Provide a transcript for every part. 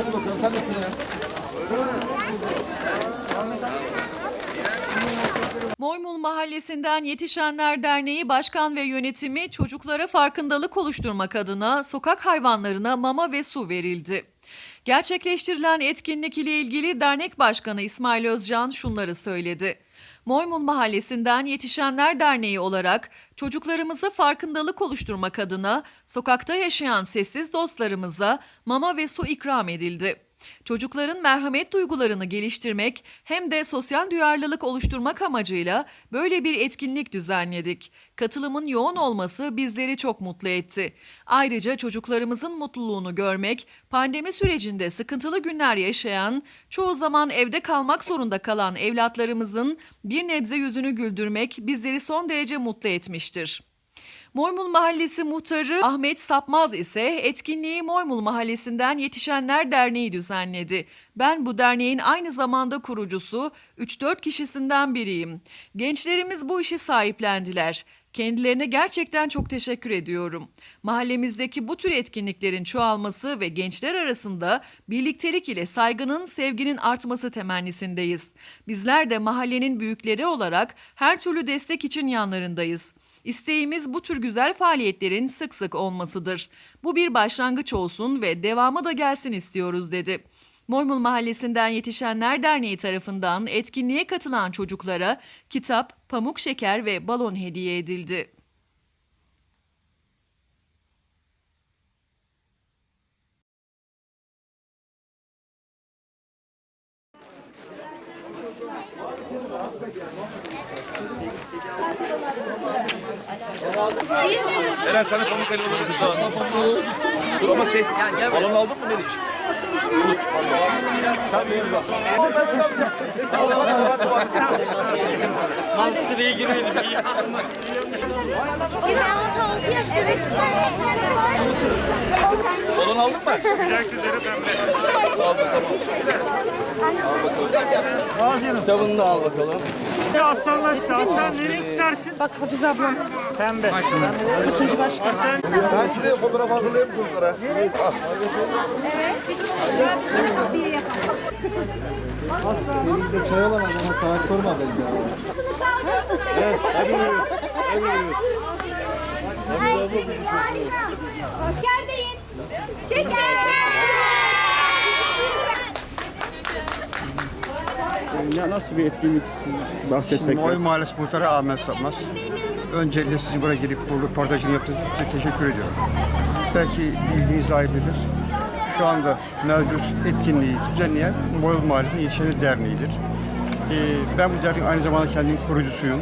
Hadi bakalım sen de sıraya. Moymul Mahallesi'nden Yetişenler Derneği Başkan ve Yönetimi çocuklara farkındalık oluşturmak adına sokak hayvanlarına mama ve su verildi. Gerçekleştirilen etkinlik ile ilgili dernek başkanı İsmail Özcan şunları söyledi. Moymul Mahallesi'nden Yetişenler Derneği olarak çocuklarımızı farkındalık oluşturmak adına sokakta yaşayan sessiz dostlarımıza mama ve su ikram edildi. Çocukların merhamet duygularını geliştirmek hem de sosyal duyarlılık oluşturmak amacıyla böyle bir etkinlik düzenledik. Katılımın yoğun olması bizleri çok mutlu etti. Ayrıca çocuklarımızın mutluluğunu görmek, pandemi sürecinde sıkıntılı günler yaşayan, çoğu zaman evde kalmak zorunda kalan evlatlarımızın bir nebze yüzünü güldürmek bizleri son derece mutlu etmiştir. Moymul Mahallesi muhtarı Ahmet Sapmaz ise etkinliği Moymul Mahallesi'nden Yetişenler Derneği düzenledi. Ben bu derneğin aynı zamanda kurucusu 3-4 kişisinden biriyim. Gençlerimiz bu işi sahiplendiler. Kendilerine gerçekten çok teşekkür ediyorum. Mahallemizdeki bu tür etkinliklerin çoğalması ve gençler arasında birliktelik ile saygının, sevginin artması temennisindeyiz. Bizler de mahallenin büyükleri olarak her türlü destek için yanlarındayız. İsteğimiz bu tür güzel faaliyetlerin sık sık olmasıdır. Bu bir başlangıç olsun ve devamı da gelsin istiyoruz dedi. Moymul Mahallesi'nden Yetişenler Derneği tarafından etkinliğe katılan çocuklara kitap, pamuk şeker ve balon hediye edildi. Eren sana pamuk elini alır. Dur ama şey, balon aldın mı Meriç? Uç. Sen benim bak. Mantıklıya girmedik. O da 6 yaşında. Balon aldın mı? Kitabını da al bakalım. Aslanlaştı. Aslan nereye istersin? Bak Hafize ablam. Pembe. ikinci başkan. Aslan Ben şuraya fotoğraf hazırlayayım çocuklara. Elimde çay olan adama saat sorma benim ya. Askerdeyin. Şeker. ya nasıl bir etkinlik siz bahsetsek Moy biraz? Mahallesi Muhtarı Ahmet Sapmaz. Öncelikle sizin buraya gelip bu röportajını yaptığınız için teşekkür ediyorum. Belki bilginiz ayrıdır. Şu anda mevcut etkinliği düzenleyen Moy Mahallesi Yetişenler Derneği'dir. Ee, ben bu derneğin aynı zamanda kendim kurucusuyum.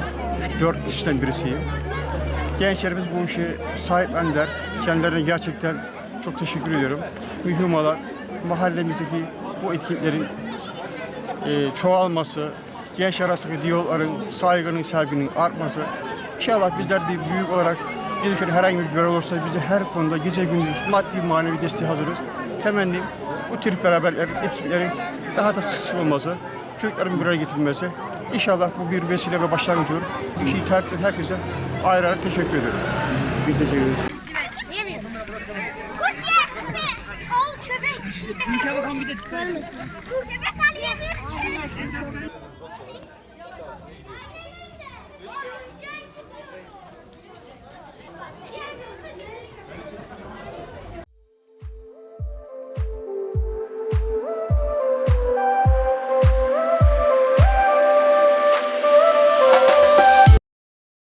3-4 kişiden birisiyim. Gençlerimiz bu işi sahiplendiler. Kendilerine gerçekten çok teşekkür ediyorum. Mühim olan mahallemizdeki bu etkinliklerin e, çoğalması, genç arasındaki diyalogların, saygının, sevginin artması. İnşallah bizler bir büyük olarak bize şöyle herhangi bir görev olursa biz de her konuda gece gündüz maddi manevi desteğe hazırız. Temennim bu tür beraberler, etkinliklerin daha da sık sık olması, çocukların bir araya getirilmesi. İnşallah bu bir vesile ve başlangıç olur. İşi terk eden herkese ayrı ayrı teşekkür ediyorum. Biz teşekkür ederiz. Kurt ye. Al köpek. Bir bakalım bir de çıkar mısın? Köpek al yemiyor.